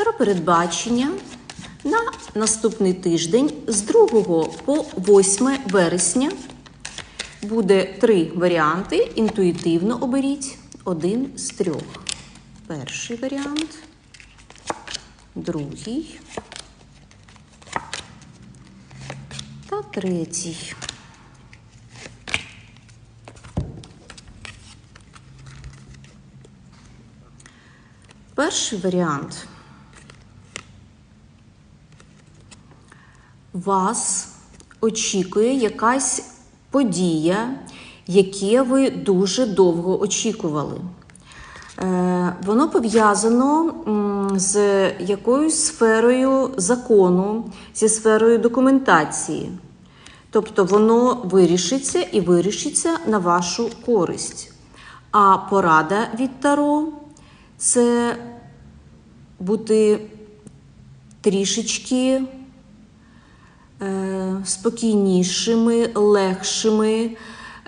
Таропередбачення на наступний тиждень з 2 по 8 вересня буде три варіанти. Інтуїтивно оберіть один з трьох. Перший варіант, другий та третій. Перший варіант. Вас очікує якась подія, яке ви дуже довго очікували. Е, Воно пов'язано з якоюсь сферою закону, зі сферою документації. Тобто воно вирішиться і вирішиться на вашу користь. А порада від Таро це бути трішечки спокійнішими, легшими,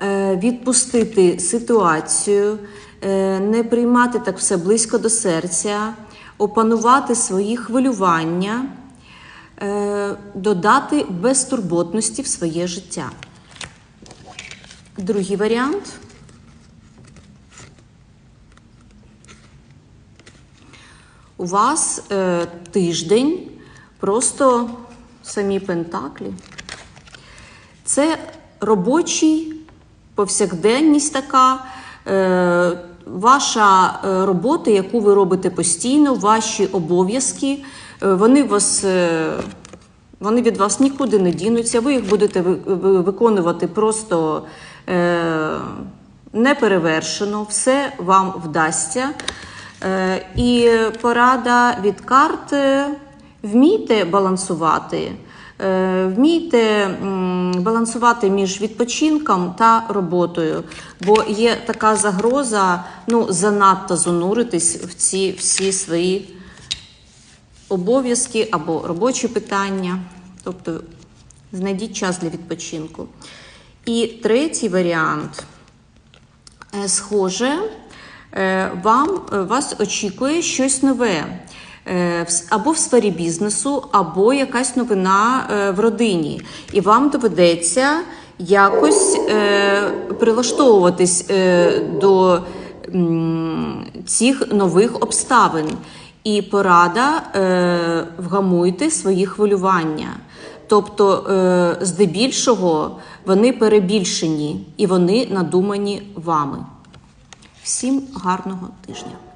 е, відпустити ситуацію, е, не приймати так все близько до серця, опанувати свої хвилювання, е, додати безтурботності в своє життя. Другий варіант. У вас е, тиждень просто самі пентаклі. Це робочий, повсякденність така. Е, ваша е, робота, яку ви робите постійно, ваші обов'язки, е, вони вас. Е, вони від вас нікуди не дінуться, ви їх будете ви- ви- виконувати просто неперевершено, все вам вдасться. І порада від карт е, вмійте балансувати. Е, Вмійте балансувати між відпочинком та роботою, бо є така загроза ну, занадто зануритись в ці всі свої обов'язки або робочі питання. Тобто знайдіть час для відпочинку. І третій варіант. Е, Схоже, е, вам, вас очікує щось нове. Е, Або в сфері бізнесу, або якась новина е, в родині. І вам доведеться якось е, прилаштовуватись до цих нових обставин. І порада вгамуйте свої хвилювання. Тобто, здебільшого, вони перебільшені і вони надумані вами. Всім гарного тижня!